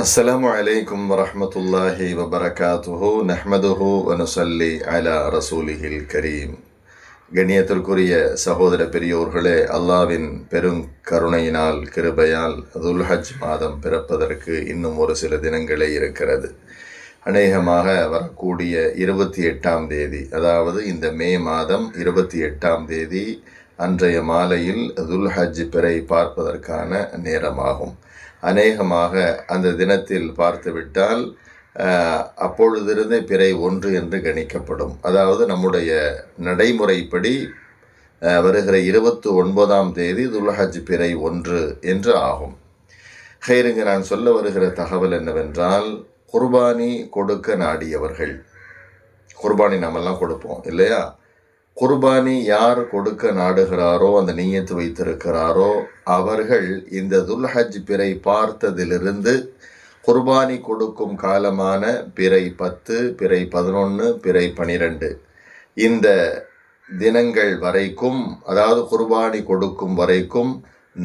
السلام عليكم ورحمة الله وبركاته نحمده ونصلي على رسوله الكريم கண்ணியத்திற்குரிய சகோதர பெரியோர்களே அல்லாவின் பெரும் கருணையினால் கிருபையால் துல்ஹஜ் மாதம் பிறப்பதற்கு இன்னும் ஒரு சில தினங்களே இருக்கிறது அநேகமாக வரக்கூடிய இருபத்தி எட்டாம் தேதி அதாவது இந்த மே மாதம் இருபத்தி எட்டாம் தேதி அன்றைய மாலையில் துல்ஹஜ் பிறை பார்ப்பதற்கான நேரமாகும். அநேகமாக அந்த தினத்தில் பார்த்துவிட்டால் அப்பொழுதிருந்தே பிறை ஒன்று என்று கணிக்கப்படும். அதாவது நம்முடைய நடைமுறைப்படி வருகிற இருபத்தி ஒன்பதாம் தேதி துல்ஹஜ் பிறை ஒன்று என்று ஆகும். ஹைருங்க நான் சொல்ல வருகிற தகவல் என்னவென்றால் குர்பானி கொடுக்க நாடியவர்கள். குர்பானி நாமெல்லாம் கொடுப்போம் இல்லையா? குர்பானி யார் கொடுக்க நாடுகிறாரோ அந்த நீயத்து வைத்திருக்கிறாரோ அவர்கள் இந்த துல்ஹஜ் பிறை பார்த்ததிலிருந்து குர்பானி கொடுக்கும் காலமான பிறை பத்து பிறை பதினொன்று பிறை பனிரெண்டு. இந்த தினங்கள் வரைக்கும் அதாவது குர்பானி கொடுக்கும் வரைக்கும்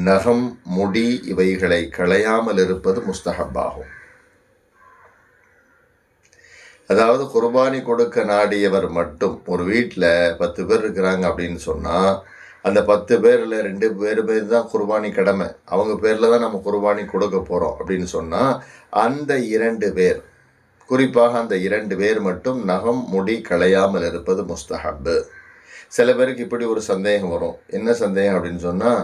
நகம் முடி இவைகளை களையாமல் இருப்பது முஸ்தஹப்பாகும். அதாவது குர்பானி கொடுக்க நாடியவர் மட்டும். ஒரு வீட்டில் பத்து பேர் இருக்கிறாங்க அப்படின்னு சொன்னால் அந்த பத்து பேரில் ரெண்டு பேர் பேர் தான் குர்பானி கடமை. அவங்க பேரில் தான் நம்ம குர்பானி கொடுக்க போகிறோம் அப்படின்னு சொன்னால் அந்த இரண்டு பேர் குறிப்பாக அந்த இரண்டு பேர் மட்டும் நகம் முடி களையாமல் இருப்பது முஸ்தஹப்பு. சில பேருக்கு இப்படி ஒரு சந்தேகம் வரும். என்ன சந்தேகம் அப்படின்னு சொன்னால்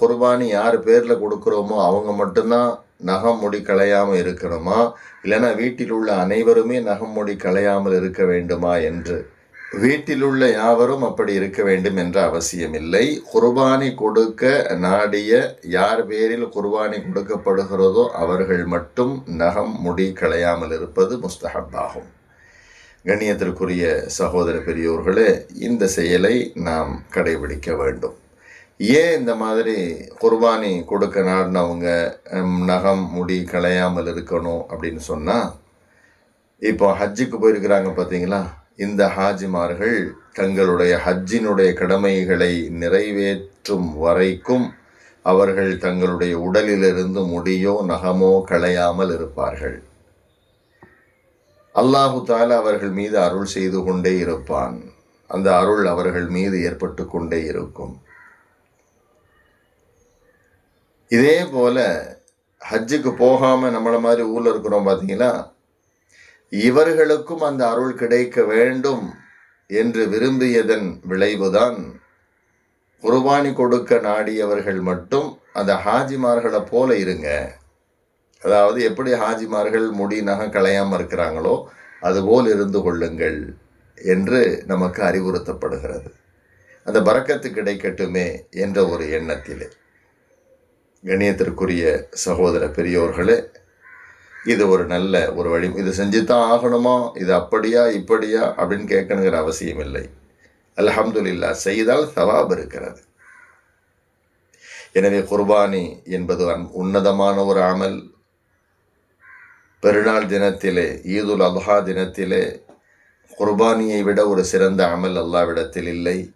குர்பானி யார் பேரில் கொடுக்குறோமோ அவங்க மட்டும்தான் நகம் முடி களையாமல் இருக்கணுமா? இல்லைன்னா வீட்டில் உள்ள அனைவருமே நகம் முடி களையாமல் இருக்க வேண்டுமா என்று? வீட்டில் உள்ள யாவரும் அப்படி இருக்க வேண்டும் என்ற அவசியமில்லை. குர்பானி கொடுக்க நாடிய யார் பேரில் குர்பானி கொடுக்கப்படுகிறதோ அவர்கள் மட்டும் நகம் முடி களையாமல் இருப்பது முஸ்தஹப்பாகும். கண்ணியத்திற்குரிய சகோதர பெரியோர்களே இந்த செயலை நாம் கடைபிடிக்க வேண்டும். ஏன் இந்த மாதிரி குர்பானி கொடுக்க நாடினவங்க நகம் முடி களையாமல் இருக்கணும் அப்படின்னு சொன்னால் இப்போ ஹஜ்ஜுக்கு போயிருக்கிறாங்க பார்த்தீங்களா இந்த ஹாஜிமார்கள் தங்களுடைய ஹஜ்ஜினுடைய கடமைகளை நிறைவேற்றும் வரைக்கும் அவர்கள் தங்களுடைய உடலிலிருந்து முடியோ நகமோ களையாமல் இருப்பார்கள். அல்லாஹு தால அவர்கள் மீது அருள் செய்து கொண்டே இருப்பான். அந்த அருள் அவர்கள் மீது ஏற்பட்டு கொண்டே இருக்கும். இதே போல ஹஜ்ஜுக்கு போகாம நம்மளை மாதிரி ஊர்ல இருக்கிறோம் பார்த்தீங்களா இவர்களுக்கும் அந்த அருள் கிடைக்க வேண்டும் என்று விரும்பியதன் விளைவுதான் குர்பானி கொடுக்க நாடியவர்கள் மட்டும் அந்த ஹாஜிமார்களை போல இருங்க. அதாவது எப்படி ஹாஜிமார்கள் முடி நகம் களையாமல் இருக்கிறாங்களோ அதுபோல் இருந்து கொள்ளுங்கள் என்று நமக்கு அறிவுறுத்தப்படுகிறது. அந்த பறக்கத்து கிடைக்கட்டுமே என்ற ஒரு எண்ணத்திலே. கணியத்திற்குரிய சகோதர பெரியோர்களே இது ஒரு நல்ல ஒரு வழி. இது செஞ்சுத்தான் ஆகணுமா? இது அப்படியா இப்படியா அப்படின்னு கேட்கணுங்கிற அவசியம் இல்லை. அல்ஹம்துலில்லா செய்தால் சவாப் இருக்கிறது. எனவே குர்பானி என்பது உன்னதமான ஒரு அமல். பெருநாள் தினத்திலே ஈதுல் அல்ஹா தினத்திலே குர்பானியை விட ஒரு சிறந்த அமல் அல்லாவிடத்தில் இல்லை.